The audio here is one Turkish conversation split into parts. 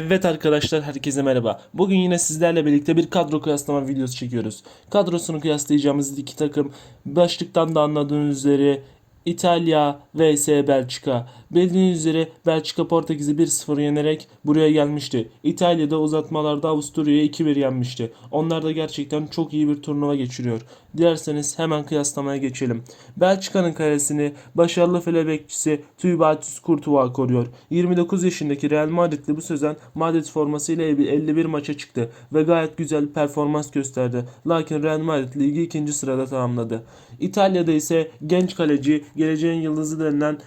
Evet arkadaşlar herkese merhaba. Bugün yine sizlerle birlikte bir kadro kıyaslama videosu çekiyoruz. Kadrosunu kıyaslayacağımız iki takım başlıktan da anladığınız üzere İtalya vs Belçika. Bildiğiniz üzere Belçika Portekiz'i 1-0 yenerek buraya gelmişti. İtalya'da uzatmalarda Avusturya'yı 2-1 yenmişti. Onlar da gerçekten çok iyi bir turnuva geçiriyor. Dilerseniz hemen kıyaslamaya geçelim. Belçika'nın kalesini başarılı file bekçisi Tuibatus Courtois koruyor. 29 yaşındaki Real Madrid'li bu sezon Madrid formasıyla 51 maça çıktı ve gayet güzel performans gösterdi. Lakin Real Madrid ligi ikinci sırada tamamladı. İtalya'da ise genç kaleci, geleceğin yıldızı denilen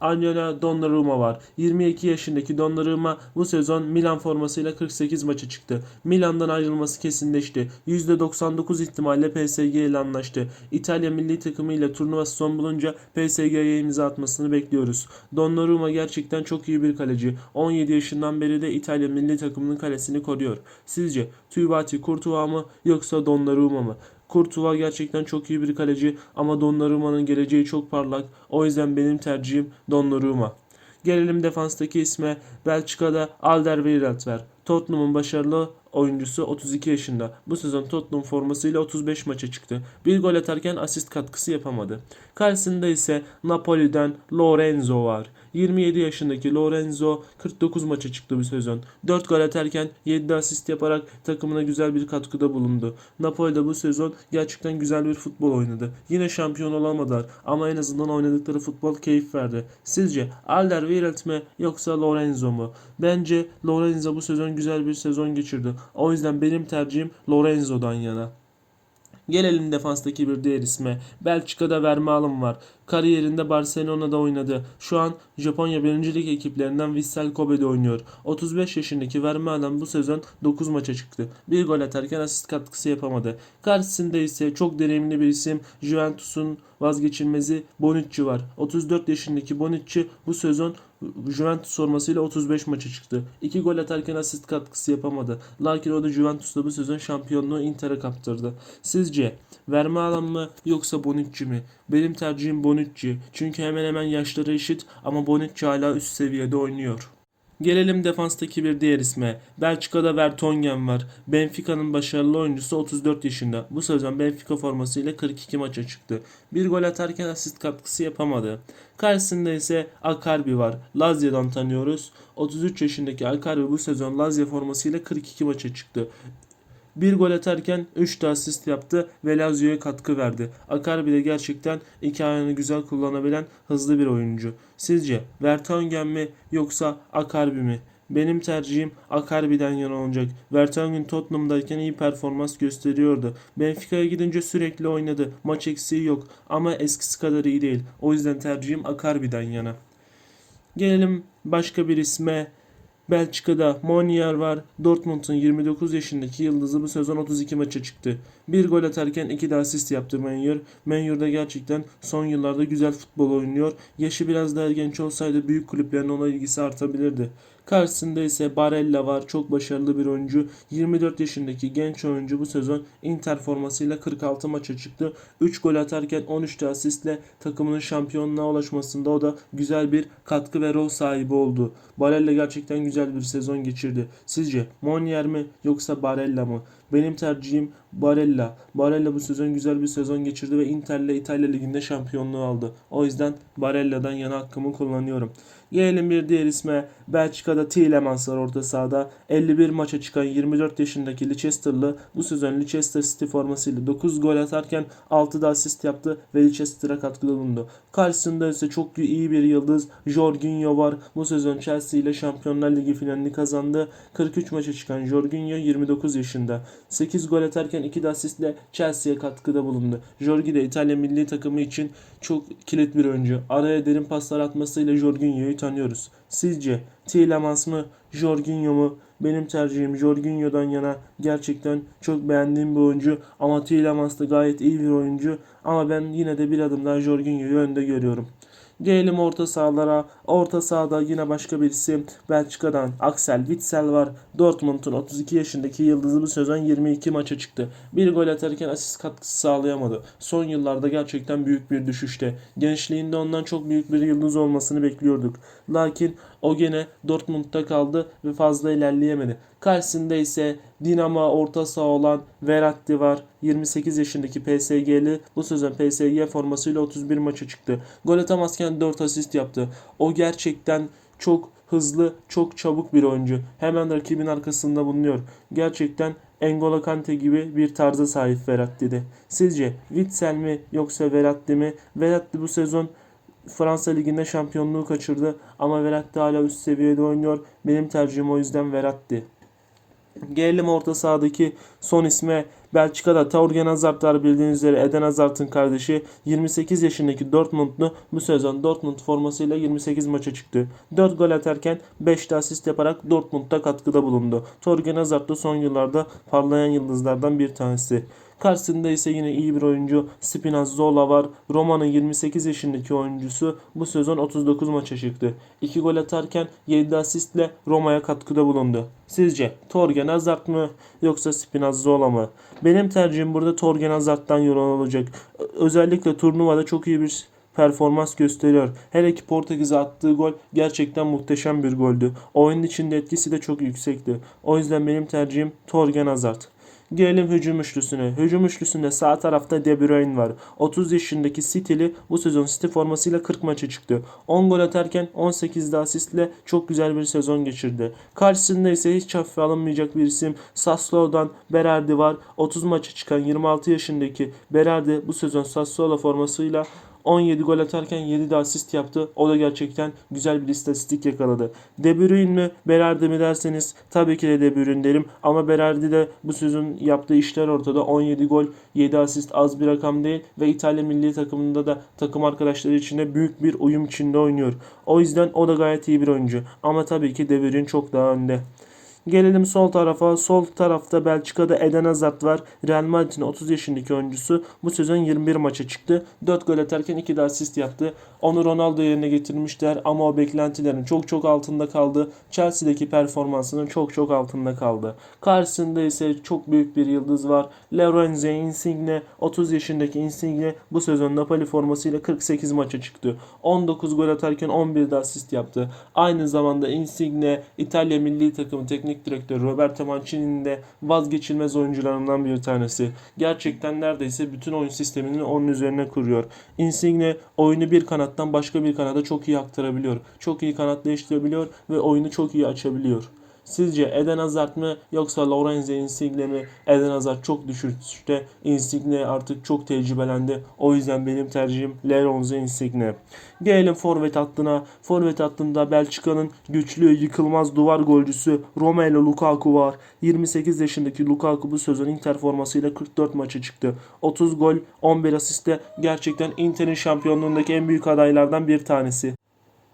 Agnolo Donnarumma var. 22 yaşındaki Donnarumma bu sezon Milan formasıyla 48 maça çıktı. Milan'dan ayrılması kesinleşti. %99 ihtimalle PSG ile anlaştı. İtalya milli takımı ile turnuvası son bulunca PSG'ye imza atmasını bekliyoruz. Donnarumma gerçekten çok iyi bir kaleci. 17 yaşından beri de İtalya milli takımının kalesini koruyor. Sizce Tuibati Courtois mı yoksa Donnarumma mı? Courtois gerçekten çok iyi bir kaleci ama Donnarumma'nın geleceği çok parlak. O yüzden benim tercihim Donnarumma. Gelelim defanstaki isme. Belçika'da Alderweireld var. Tottenham'ın başarılı oyuncusu 32 yaşında. Bu sezon Tottenham formasıyla 35 maça çıktı. Bir gol atarken asist katkısı yapamadı. Karşısında ise Napoli'den Lorenzo var. 27 yaşındaki Lorenzo 49 maça çıktı bu sezon. 4 gol atarken 7 asist yaparak takımına güzel bir katkıda bulundu. Napoli'de bu sezon gerçekten güzel bir futbol oynadı. Yine şampiyon olamadılar ama en azından oynadıkları futbol keyif verdi. Sizce Alderweireld mi yoksa Lorenzo mu? Bence Lorenzo bu sezon güzel bir sezon geçirdi. O yüzden benim tercihim Lorenzo'dan yana. Gelelim defanstaki bir diğer isme. Belçika'da Vermaelen var. Kariyerinde Barcelona'da oynadı. Şu an Japonya 1. Lig ekiplerinden Vissel Kobe'de oynuyor. 35 yaşındaki Vermaelen bu sezon 9 maça çıktı. Bir gol atarken asist katkısı yapamadı. Karşısında ise çok deneyimli bir isim Juventus'un vazgeçilmezi Bonucci var. 34 yaşındaki Bonucci bu sezon Juventus formasıyla 35 maça çıktı. 2 gol atarken asist katkısı yapamadı. Lakin o da Juventus'ta bu sezon şampiyonluğu Inter'e kaptırdı. Sizce Vermaelen mı yoksa Bonucci mi? Benim tercihim Bonucci. Çünkü hemen hemen yaşları eşit ama Bonucci hala üst seviyede oynuyor. Gelelim defanstaki bir diğer isme. Belçika'da Vertonghen var. Benfica'nın başarılı oyuncusu 34 yaşında. Bu sezon Benfica formasıyla 42 maça çıktı. Bir gol atarken asist katkısı yapamadı. Karşısında ise Akarbi var. Lazia'dan tanıyoruz. 33 yaşındaki Akarbi bu sezon Lazia formasıyla 42 maça çıktı. Bir gol atarken 3 de asist yaptı ve Lazio'ya katkı verdi. Akarbi de gerçekten iki ayağını güzel kullanabilen hızlı bir oyuncu. Sizce Vertonghen mi yoksa Akarbi mi? Benim tercihim Akarbi'den yana olacak. Vertonghen Tottenham'dayken iyi performans gösteriyordu. Benfica'ya gidince sürekli oynadı. Maç eksiği yok ama eskisi kadar iyi değil. O yüzden tercihim Akarbi'den yana. Gelelim başka bir isme. Belçika'da Monier var. Dortmund'un 29 yaşındaki yıldızı bu sezon 32 maça çıktı. Bir gol atarken iki de asist yaptı Menier. Menier gerçekten son yıllarda güzel futbol oynuyor. Yaşı biraz daha genç olsaydı büyük kulüplerin ona ilgisi artabilirdi. Karşısında ise Barella var. Çok başarılı bir oyuncu. 24 yaşındaki genç oyuncu bu sezon Inter formasıyla 46 maça çıktı. 3 gol atarken 13 de asistle takımının şampiyonluğa ulaşmasında o da güzel bir katkı ve rol sahibi oldu. Barella gerçekten güzel bir sezon geçirdi. Sizce Monier mi yoksa Barella mı? Benim tercihim Barella. Barella bu sezon güzel bir sezon geçirdi ve Inter'le İtalya Ligi'nde şampiyonluğu aldı. O yüzden Barella'dan yana hakkımı kullanıyorum. Gelelim bir diğer isme. Belçika'da Tielemans var orta sahada. 51 maça çıkan 24 yaşındaki Leicester'lı bu sezon Leicester City formasıyla 9 gol atarken 6 da asist yaptı ve Leicester'a katkıda bulundu. Karşısında ise çok iyi bir yıldız Jorginho var. Bu sezon Chelsea ile Şampiyonlar Ligi finalini kazandı. 43 maça çıkan Jorginho 29 yaşında. 8 gol atarken 2 de asistle Chelsea'ye katkıda bulundu. Jorgi de İtalya milli takımı için çok kilit bir oyuncu. Araya derin paslar atmasıyla Jorginho'yu tanıyoruz. Sizce Tielemans mı, Jorginho mu? Benim tercihim Jorginho'dan yana gerçekten çok beğendiğim bir oyuncu. Ama Tielemans da gayet iyi bir oyuncu. Ama ben yine de bir adım daha Jorginho'yu önde görüyorum. Gelelim orta sahalara. Orta sahada yine başka bir isim. Belçika'dan Axel Witsel var. Dortmund'un 32 yaşındaki yıldızı bu sezon 22 maça çıktı. Bir gol atarken asist katkısı sağlayamadı. Son yıllarda gerçekten büyük bir düşüşte. Gençliğinde ondan çok büyük bir yıldız olmasını bekliyorduk. Lakin o gene Dortmund'da kaldı ve fazla ilerleyemedi. Karşısında ise Dinamo orta saha olan Verratti var. 28 yaşındaki PSG'li bu sezon PSG formasıyla 31 maça çıktı. Gol atamazken 4 asist yaptı. O gerçekten çok hızlı, çok çabuk bir oyuncu. Hemen rakibin arkasında bulunuyor. Gerçekten N'Golo Kante gibi bir tarza sahip Verratti'de. Sizce Witsel mi yoksa Verratti mi? Verratti bu sezon Fransa Ligi'nde şampiyonluğu kaçırdı ama Verratti hala üst seviyede oynuyor. Benim tercihim o yüzden Verratti. Gelelim orta sahadaki son isme Belçika'da Torgen Hazard bildiğiniz üzere Eden Hazard'ın kardeşi 28 yaşındaki Dortmundlu bu sezon Dortmund formasıyla 28 maça çıktı. 4 gol atarken 5 de asist yaparak Dortmund'da katkıda bulundu. Torgen Hazard da son yıllarda parlayan yıldızlardan bir tanesi. Karşısında ise yine iyi bir oyuncu Spinazzola var. Roma'nın 28 yaşındaki oyuncusu bu sezon 39 maça çıktı. 2 gol atarken 7 asistle Roma'ya katkıda bulundu. Sizce Torgen Hazard mı yoksa Spinazzola mı? Benim tercihim burada Torgen Hazard'dan yana olacak. Özellikle turnuvada çok iyi bir performans gösteriyor. Hele ki Portekiz'e attığı gol gerçekten muhteşem bir goldü. Oyunun içinde etkisi de çok yüksekti. O yüzden benim tercihim Torgen Hazard. Gelelim hücum üçlüsüne. Hücum üçlüsünde sağ tarafta De Bruyne var. 30 yaşındaki City'li bu sezon City formasıyla 40 maça çıktı. 10 gol atarken 18 de asistle çok güzel bir sezon geçirdi. Karşısında ise hiç hafife alınmayacak bir isim Sassuolo'dan Berardi var. 30 maça çıkan 26 yaşındaki Berardi bu sezon Sassuolo formasıyla 17 gol atarken 7 de asist yaptı. O da gerçekten güzel bir istatistik yakaladı. De Bruyne mi Berardi mi derseniz tabii ki de De Bruyne derim. Ama Berardi de bu sezon yaptığı işler ortada. 17 gol 7 asist az bir rakam değil. Ve İtalya milli takımında da takım arkadaşları içinde büyük bir uyum içinde oynuyor. O yüzden o da gayet iyi bir oyuncu. Ama tabii ki De Bruyne çok daha önde. Gelelim sol tarafa. Sol tarafta Belçika'da Eden Hazard var. Real Madrid'in 30 yaşındaki oyuncusu. Bu sezon 21 maça çıktı. 4 gol atarken 2 de asist yaptı. Onu Ronaldo yerine getirmişler ama o beklentilerin çok çok altında kaldı. Chelsea'deki performansının çok çok altında kaldı. Karşısında ise çok büyük bir yıldız var. Lorenzo Insigne 30 yaşındaki Insigne bu sezon Napoli formasıyla 48 maça çıktı. 19 gol atarken 11 de asist yaptı. Aynı zamanda Insigne İtalya milli takımı teknik direktörü Roberto Mancini'nin de vazgeçilmez oyuncularından bir tanesi. Gerçekten neredeyse bütün oyun sistemini onun üzerine kuruyor. Insigne oyunu bir kanattan başka bir kanada çok iyi aktarabiliyor. Çok iyi kanat değiştirebiliyor ve oyunu çok iyi açabiliyor. Sizce Eden Hazard mı yoksa Lorenzo Insigne mi? Eden Hazard çok düşüşte. Insigne artık çok tecrübelendi. O yüzden benim tercihim Lorenzo Insigne. Gelelim forvet hattına. Forvet hattında Belçika'nın güçlü, yıkılmaz duvar golcüsü Romelu Lukaku var. 28 yaşındaki Lukaku bu sezon Inter formasıyla 44 maça çıktı. 30 gol, 11 asiste gerçekten Inter'in şampiyonluğundaki en büyük adaylardan bir tanesi.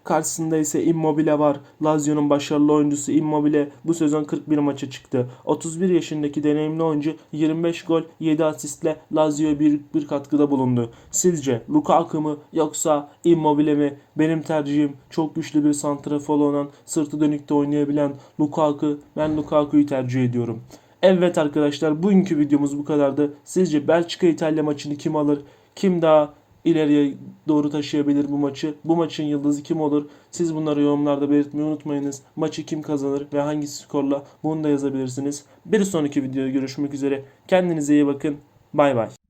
Karşısında ise Immobile var. Lazio'nun başarılı oyuncusu Immobile bu sezon 41 maça çıktı. 31 yaşındaki deneyimli oyuncu 25 gol 7 asistle Lazio'ya büyük bir katkıda bulundu. Sizce Lukaku mu yoksa Immobile mi? Benim tercihim çok güçlü bir santrafor olan sırtı dönükte oynayabilen Lukaku. Ben Lukaku'yu tercih ediyorum. Evet arkadaşlar bugünkü videomuz bu kadardı. Sizce Belçika İtalya maçını kim alır? Kim daha ileriye doğru taşıyabilir bu maçı? Bu maçın yıldızı kim olur? Siz bunları yorumlarda belirtmeyi unutmayınız. Maçı kim kazanır ve hangi skorla bunu da yazabilirsiniz. Bir sonraki videoda görüşmek üzere. Kendinize iyi bakın. Bay bay.